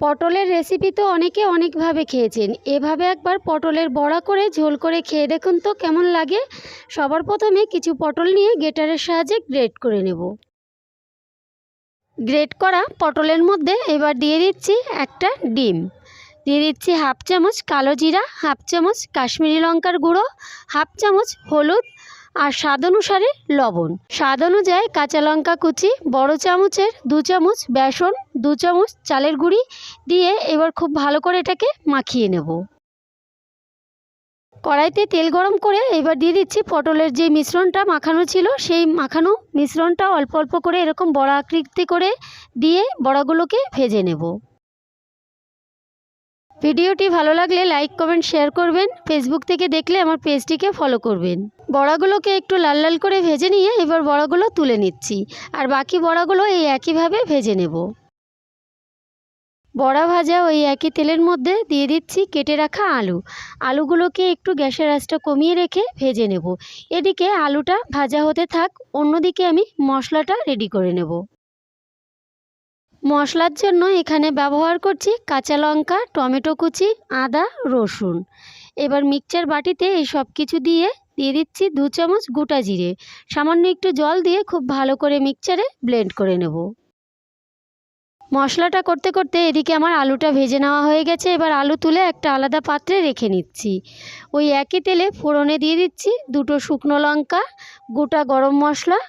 পটলের রেসিপি তো অনেকে অনেকভাবে খেয়েছেন। এভাবে একবার পটলের বড়া করে ঝোল করে খেয়ে দেখুন তো কেমন লাগে। সবার প্রথমে কিছু পটল নিয়ে গেটারের সাহায্যে গ্রেট করে নেব। গ্রেট করা পটলের মধ্যে এবার দিয়ে দিচ্ছি একটা ডিম। দিয়ে দিচ্ছি হাফ চামচ কালো জিরা, হাফ চামচ কাশ্মীরি লঙ্কার গুঁড়ো, হাফ চামচ হলুদ আর স্বাদ অনুসারে লবণ। স্বাদ অনুযায়ী কাঁচা লঙ্কা কুচি, বড় চামচের দু চামচ বেসন, দু চামচ চালের গুঁড়ি দিয়ে এবার খুব ভালো করে এটাকে মাখিয়ে নেব। কড়াইতে তেল গরম করে এবার দিয়ে দিচ্ছি পটলের যে মিশ্রণটা মাখানো ছিল, সেই মাখানো মিশ্রণটা অল্প অল্প করে এরকম বড়া আকৃতি করে দিয়ে বড়াগুলোকে ভেজে নেব। ভিডিওটি ভালো লাগলে লাইক, কমেন্ট, শেয়ার করবেন। ফেসবুক থেকে দেখলে আমার পেজটিকে ফলো করবেন। বড়াগুলোকে একটু লাল লাল করে ভেজে নিয়ে এবার বড়াগুলো তুলে নিচ্ছি। আর বাকি বড়াগুলো এই একইভাবে ভেজে নেব। বড়া ভাজা ওই একই তেলের মধ্যে দিয়ে দিচ্ছি কেটে রাখা আলু। আলুগুলোকে একটু গ্যাসের আঁচটা কমিয়ে রেখে ভেজে নেব। এদিকে আলুটা ভাজা হতে থাক, অন্যদিকে আমি মশলাটা রেডি করে নেব। মশলার জন্য এখানে ব্যবহার করছি কাঁচা লঙ্কা, টমেটো কুচি, আদা, রসুন। এবার মিক্সচার বাটিতে এই সব কিছু দিয়ে দিয়ে দিচ্ছি দু চামচ গোটা জিরে। সামান্য একটু জল দিয়ে খুব ভালো করে মিক্সচারে ব্লেন্ড করে নেব। মশলাটা করতে করতে এদিকে আমার আলুটা ভেজে নেওয়া হয়ে গেছে। এবার আলু তুলে একটা আলাদা পাত্রে রেখে নিচ্ছি। ওই একই তেলে ফোড়নে দিয়ে দিচ্ছি দুটো শুকনো লঙ্কা, গোটা গরম মশলা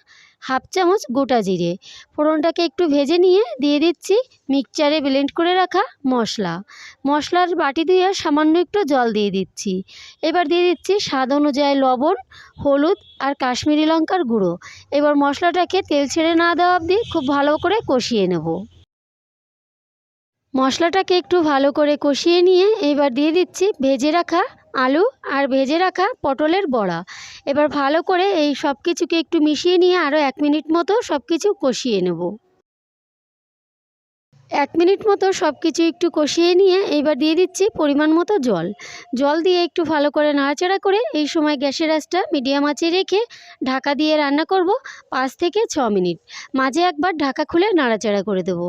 হাফ চামচ গোটা জিরে। ফোড়নটাকে একটু ভেজে নিয়ে দিয়ে দিচ্ছি মিক্সচারে ব্লেন্ড করে রাখা মশলা। মশলার বাটি দিয়ে সামান্য একটু জল দিয়ে দিচ্ছি। এবার দিয়ে দিচ্ছি স্বাদ অনুযায়ী লবণ, হলুদ আর কাশ্মীরি লঙ্কার গুঁড়ো। এবার মশলাটাকে তেল ছেড়ে না দেওয়া অবধি খুব ভালো করে কষিয়ে নেব। মশলাটাকে একটু ভালো করে কষিয়ে নিয়ে এবার দিয়ে দিচ্ছি ভেজে রাখা আলু আর ভেজে রাখা পটলের বড়া। এবার ভালো করে এই সব কিছুকে একটু মিশিয়ে নিয়ে আরও এক মিনিট মতো সব কিছু কষিয়ে নেব। এক মিনিট মতো সব কিছু একটু কষিয়ে নিয়ে এবার দিয়ে দিচ্ছি পরিমাণ মতো জল। জল দিয়ে একটু ভালো করে নাড়াচাড়া করে এই সময় গ্যাসের আঁচটা মিডিয়াম আঁচে রেখে ঢাকা দিয়ে রান্না করব পাঁচ থেকে ছ মিনিট। মাঝে একবার ঢাকা খুলে নাড়াচাড়া করে দেবো।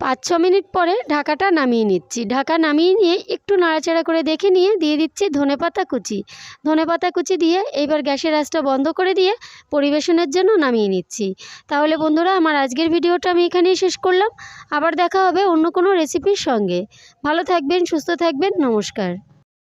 পাঁচ ছ মিনিট পরে ঢাকাটা নামিয়ে নিচ্ছি। ঢাকা নামিয়ে নিয়ে একটু নাড়াচাড়া করে দেখে নিয়ে দিয়ে দিচ্ছি ধনেপাতা কুচি। ধনেপাতা কুচি দিয়ে এইবার গ্যাসের আঁচটা বন্ধ করে দিয়ে পরিবেশনের জন্য নামিয়ে নিচ্ছি। তাহলে বন্ধুরা, আমার আজকের ভিডিওটা আমি এখানেই শেষ করলাম। আবার দেখা হবে অন্য কোনো রেসিপির সঙ্গে। ভালো থাকবেন, সুস্থ থাকবেন, নমস্কার।